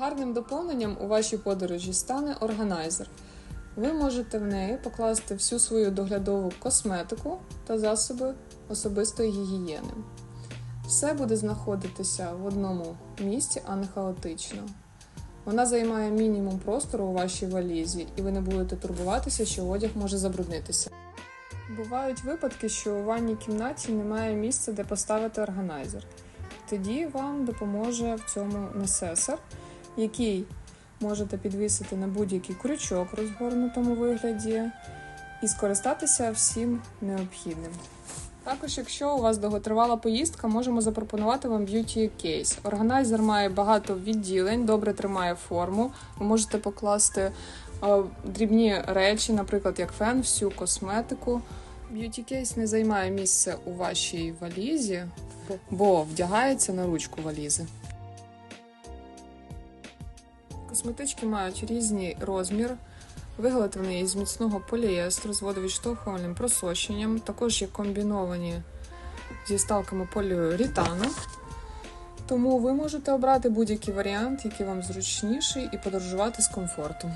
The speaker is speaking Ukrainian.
Гарним доповненням у вашій подорожі стане органайзер. Ви можете в неї покласти всю свою доглядову косметику та засоби особистої гігієни. Все буде знаходитися в одному місці, а не хаотично. Вона займає мінімум простору у вашій валізі, і ви не будете турбуватися, що одяг може забруднитися. Бувають випадки, що у ванній кімнаті немає місця, де поставити органайзер. Тоді вам допоможе в цьому несесор, який можете підвісити на будь-який крючок в розгорнутому вигляді і скористатися всім необхідним. Також, якщо у вас довготривала поїздка, можемо запропонувати вам Beauty Case. Органайзер має багато відділень, добре тримає форму. Ви можете покласти е, дрібні речі, наприклад, як фен, всю косметику. Beauty Case не займає місце у вашій валізі, бо вдягається на ручку валізи. Косметички мають різний розмір, виготовлені із міцного поліестру з водовідштовхувальним просоченням. Також є комбіновані зі ставками поліуретану. Тому ви можете обрати будь-який варіант, який вам зручніший, і подорожувати з комфортом.